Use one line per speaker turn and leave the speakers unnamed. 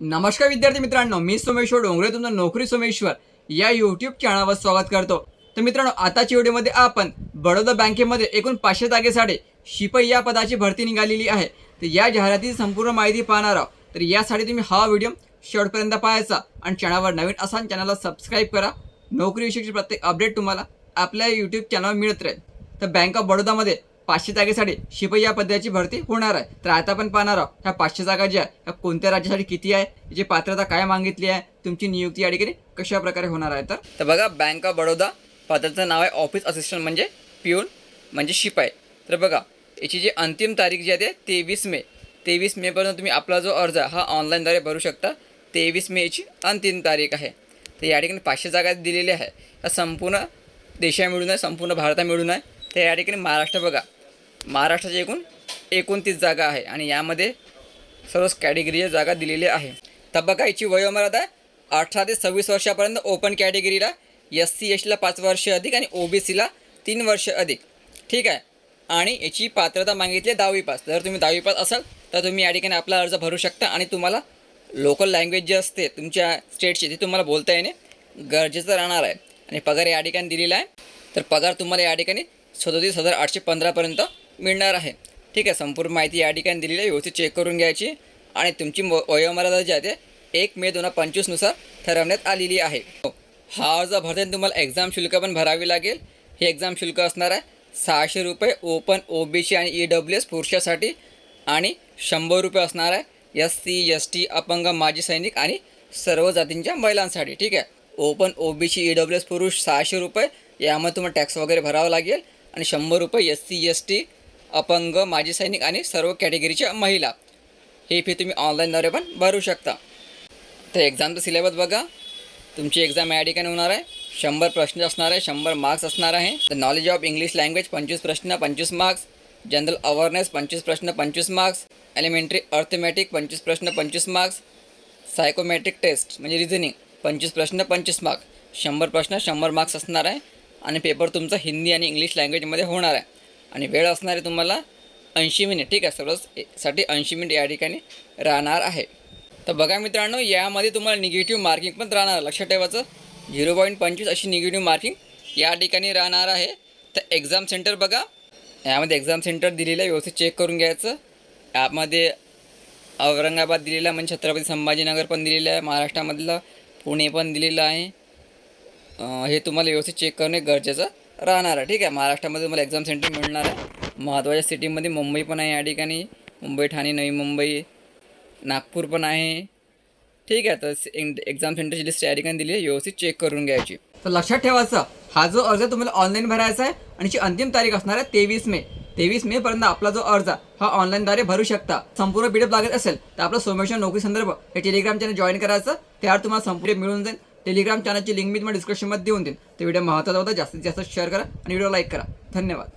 नमस्कार विद्यार्थी मित्रांनो मी सोमेश्वर डोंगरे तुमचं नोकरी सोमेश्वर या यूट्यूब चॅनलवर स्वागत करतो. तर मित्रांनो आताच्या व्हिडिओमध्ये आपण बडोदा बँकेमध्ये एकूण पाचशे जागेसाठी शिपाई या पदाची भरती निघालेली आहे. तर या जाहिरातीची संपूर्ण माहिती पाहणार आहोत. तर यासाठी तुम्ही हा व्हिडिओ शेवटपर्यंत पाहायचा आणि चॅनलवर नवीन असाल चॅनलला सबस्क्राईब करा. नोकरीविषयीची प्रत्येक अपडेट तुम्हाला आपल्या यूट्यूब चॅनलवर मिळत राहील. तर बँक ऑफ बडोदामध्ये पाचशे जागेसाठी शिपाई या पदाची भरती होणार आहे. तर आता आपण पाहणार आहोत ह्या पाचशे जागा ज्या आहे ह्या कोणत्या राज्यासाठी किती आहे याची पात्रता काय मागितली आहे तुमची नियुक्ती या ठिकाणी कशा प्रकारे होणार आहे? तर तर बघा बँक ऑफ बडोदा पदाचं नाव आहे ऑफिस असिस्टंट म्हणजे पिऊन म्हणजे शिपाई. तर बघा याची जी अंतिम तारीख जी आहे तेवीस मे. तेवीस मेपर्यंत तुम्ही आपला जो अर्ज आहे हा ऑनलाईनद्वारे भरू शकता. तेवीस मेची अंतिम तारीख आहे. तर या ठिकाणी पाचशे जागा दिलेल्या आहे. संपूर्ण देशा मिळून आहे संपूर्ण भारता मिळून आहे. तर या ठिकाणी महाराष्ट्र बघा महाराष्ट्राची एकूण एकोणतीस जागा आहे आणि यामध्ये सर्वच कॅटेगरीच्या जागा दिलेल्या आहे. तर बघा याची वयोमर्यादा आहे अठरा ते सव्वीस वर्षापर्यंत ओपन कॅटेगरीला एस सी एसला पाच वर्ष अधिक आणि ओ बी सीला तीन वर्ष अधिक. ठीक आहे? आणि याची पात्रता मागितली आहे दहावी पास. जर तुम्ही दहावी पास असाल तर तुम्ही या ठिकाणी आपला अर्ज भरू शकता आणि तुम्हाला लोकल लँग्वेज जी असते तुमच्या स्टेटची ती तुम्हाला बोलता येणे गरजेचं राहणार आहे. आणि पगार या ठिकाणी दिलेला आहे. तर पगार तुम्हाला या ठिकाणी सदोतीस हजार आठशे पंधरापर्यंत मिळणार आहे. ठीक आहे संपूर्ण माहिती या ठिकाणी दिलेली आहे. व्यवस्थित चेक करून घ्यायची. आणि तुमची म- वयोमर्यादा जी आहे ते एक मे दोन हजार पंचवीसनुसार ठरवण्यात आलेली आहे. हा अर्ज भरताना तुम्हाला एक्झाम शुल्क पण भरावी लागेल. हे एक्झाम शुल्क असणार आहे सहाशे रुपये ओपन ओ बी सी आणि ई डब्ल्यू एस पुरुषासाठी आणि शंभर रुपये असणार आहे एस सी एस टी अपंग माजी सैनिक आणि सर्व जातींच्या महिलांसाठी. ठीक आहे? Open O B C E W S पुरुष सहाशे रुपये. यामध्ये तुम्हाला टॅक्स वगैरे भरावा लागेल. आणि शंभर रुपये एस सी एस टी अपंग माजी सैनिक आणि सर्व कॅटेगरीच्या महिला. ही फी तुम्ही ऑनलाईनद्वारे पण भरू शकता. तर एक्झामचं सिलेबस बघा. तुमची एक्झाम या ठिकाणी होणार आहे. शंभर प्रश्न असणार आहे शंभर मार्क्स असणार आहे. तर नॉलेज ऑफ इंग्लिश लँग्वेज पंचवीस प्रश्न पंचवीस मार्क्स जनरल अवेअरनेस पंचवीस प्रश्न पंचवीस मार्क्स एलिमेंटरी अर्थमॅटिक पंचवीस प्रश्न पंचवीस मार्क्स सायकोमॅट्रिक टेस्ट म्हणजे रिझनिंग पंचवीस प्रश्न पंचवीस मार्क्स शंभर प्रश्न शंभर मार्क्स असणार आहे. आणि पेपर तुमचा हिंदी आणि इंग्लिश लँग्वेजमध्ये होणार आहे. आणि वेळ असणार आहे तुम्हाला ऐंशी मिनिट. ठीक आहे सर्वच साठी ऐंशी मिनिट या ठिकाणी राहणार आहे. तर बघा मित्रांनो यामध्ये तुम्हाला निगेटिव्ह मार्किंग पण राहणार लक्षात ठेवायचं झिरो पॉईंट पंचवीस अशी निगेटिव्ह मार्किंग या ठिकाणी राहणार आहे. तर एक्झाम सेंटर बघा यामध्ये एक्झाम सेंटर दिलेलं आहे व्यवस्थित चेक करून घ्यायचं. यामध्ये औरंगाबाद दिलेलं आहे म्हणजे छत्रपती संभाजीनगर पण दिलेलं आहे महाराष्ट्रामधलं पुणे पण दिलेलं आहे. हे तुम्हाला व्यवस्थित चेक करणे गरजेचं. राहणार आहे. ठीक आहे. महाराष्ट्रामध्ये तुम्हाला एक्झाम सेंटर मिळणार आहे. महत्त्वाच्या सिटीमध्ये मुंबई पण आहे या ठिकाणी. मुंबई ठाणे नवी मुंबई. नागपूर पण आहे. ठीक आहे. तर एक्झाम सेंटरची लिस्ट या ठिकाणी दिली आहे. व्यवस्थित चेक करून घ्यायची. तर लक्षात ठेवायचं हा जो अर्ज तुम्हाला ऑनलाईन भरायचा आहे आणि जी अंतिम तारीख असणार आहे तेवीस मे. तेवीस मे पर्यंत आपला जो अर्ज हा ऑनलाईनद्वारे भरू शकता. संपूर्ण पीडीएफ लागत असेल तर आपलं सोमेश्वर नोकरी संदर्भ हे टेलिग्राम चॅनल जॉईन करायचं. त्यावर तुम्हाला संपूर्ण मिळून जाईल. टेलिग्राम चॅनलची लिंक मी तुम्हाला डिस्क्रिप्शनमध्ये देऊन देईन. तर व्हिडिओ महत्त्वाचा होता. जास्तीत जास्त शेअर करा आणि व्हिडिओ लाईक करा. धन्यवाद.